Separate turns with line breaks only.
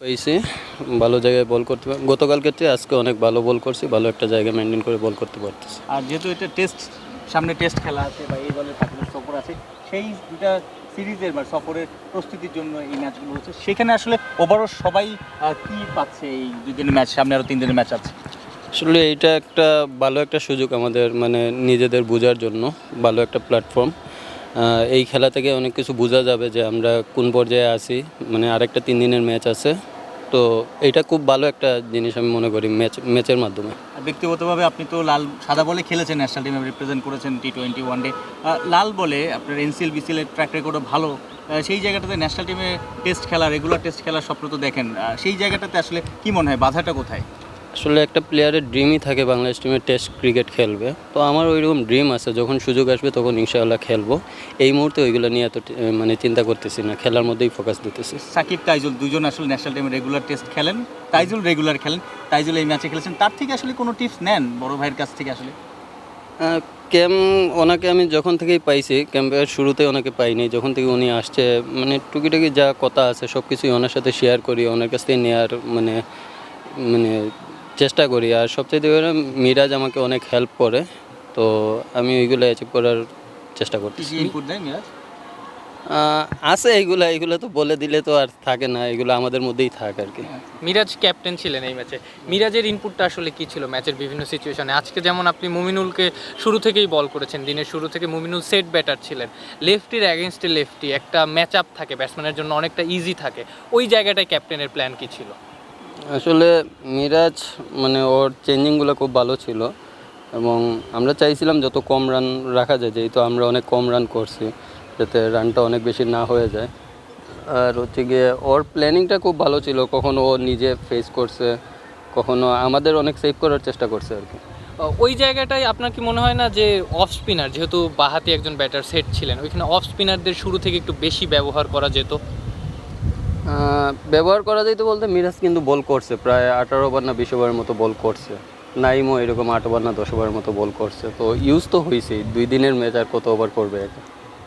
পেয়েছি ভালো জায়গায় বল করতে পার- গতকালকে চেয়ে আজকে অনেক ভালো বল করছি ভালো একটা জায়গা মেনটেন করে বল করতে পারতেছি।
আর যেহেতু এটা টেস্ট সামনে টেস্ট খেলা আছে বা এই দলের পাকিস্তান সফর আছে সেই দুটা সিরিজের বা সফরের প্রস্তুতির জন্য এই ম্যাচগুলো হচ্ছে। সেখানে আসলে ওভারঅল সবাই কি পাচ্ছে এই দুই দিনের ম্যাচ সামনে আরও তিন দিনের ম্যাচ আছে।
আসলে এইটা একটা ভালো একটা সুযোগ আমাদের মানে নিজেদের বোঝার জন্য ভালো একটা প্ল্যাটফর্ম এই খেলা থেকে অনেক কিছু বোঝা যাবে যে আমরা কোন পর্যায়ে আছি। মানে আরেকটা তিন দিনের ম্যাচ আছে। তো এটা খুব ভালো একটা জিনিস আমি মনে করি ম্যাচ, ম্যাচের মাধ্যমে।
ব্যক্তিগতভাবে আপনি তো লাল, সাদা বলে খেলেছেন, ন্যাশনাল টিমে রিপ্রেজেন্ট করেছেন টি টোয়েন্টি ওয়ান ডে লাল বলে আপনার এনসিএল বিসিএল এর ট্র্যাক রেকর্ডও ভালো। সেই জায়গাটাতে ন্যাশনাল টিমে টেস্ট খেলা রেগুলার টেস্ট খেলার স্বপ্ন তো দেখেন। সেই জায়গাটাতে আসলে কি মনে হয়? বাধাটা কোথায়?
আসলে একটা প্লেয়ারের ড্রিমই থাকে বাংলাদেশ টিমে টেস্ট ক্রিকেট খেলবে। তো আমার ওইরকম ড্রিম আছে যখন সুযোগ আসবে তখন ইনশাআল্লাহ খেলব। এই মুহূর্তে ওইগুলো নিয়ে এত মানে চিন্তা করতেছি না খেলার মধ্যেই ফোকাস দিতেছি।
সাকিব তাইজুল দুজন আসলে ন্যাশনাল টিমে রেগুলার টেস্ট খেলেন। তাইজুল রেগুলার খেলেন তাইজুল এই ম্যাচে খেলেছেন। তার থেকে আসলে কোনো টিপস নেন বড় ভাইয়ের কাছ থেকে আসলে?
ক্যাম ওনাকে আমি যখন থেকেই পাইছি ক্যাম্পের শুরুতে ওনাকে পাইনি। যখন থেকে উনি আসছে মানে টুকিটাকি যা কথা আছে সব কিছুই ওনার সাথে শেয়ার করি ওনার কাছ থেকে নেওয়ার মানে মানে চেষ্টা করি। আর সবচেয়ে বড় মিরাজ আমাকে অনেক হেল্প করে। তো আমি ওইগুলো অ্যাচিভ করার চেষ্টা
কি
করতেছি
কি ইনপুট দেয় মিরাজ?
আছে এইগুলা এইগুলো তো বলে দিলে তো আর থাকে না। এগুলো আমাদের মধ্যেই থাক আর কি।
মিরাজ ক্যাপ্টেন ছিলেন এই ম্যাচে মিরাজের ইনপুটটা আসলে কি ছিল ম্যাচের বিভিন্ন সিচুয়েশনে আজকে যেমন আপনি মুমিনুলকে শুরু থেকেই বল করেছেন দিনের শুরু থেকে মুমিনুল সেট ব্যাটার ছিলেন। লেফটির অ্যাগেনস্টে লেফটি একটা ম্যাচ আপ থাকে ব্যাটসম্যানের জন্য অনেকটা ইজি থাকে। ওই জায়গাটায় ক্যাপ্টেনের প্ল্যান কি ছিল?
আসলে মিরাজ মানে ওর চেঞ্জিংগুলো খুব ভালো ছিল এবং আমরা চাইছিলাম যত কম রান রাখা যায়, যেহেতু আমরা অনেক কম রান করছি, যাতে রানটা অনেক বেশি না হয়ে যায়। আর হচ্ছে গিয়ে ওর প্ল্যানিংটা খুব ভালো ছিল, কখনো ও নিজে ফেস করছে, কখনো আমাদের অনেক সেভ করার চেষ্টা করছে আর কি।
ওই জায়গাটায় আপনার কি মনে হয় না যে অফ স্পিনার যেহেতু বাহাতি একজন ব্যাটার সেট ছিলেন, ওইখানে অফ স্পিনারদের শুরু থেকে একটু বেশি ব্যবহার করা যেত?
ব্যবহার করা যাইতে বলতে মিরাজ কিন্তু বল করছে, প্রায় আঠারো ওভার না বিশ ওভারের মতো বল করছে। নাইমও এরকম আট ওভার না দশ ওভারের মতো বল করছে। তো ইউজ তো হয়েছেই দুই দিনের ম্যাচ আর কত ওভার করবে এটা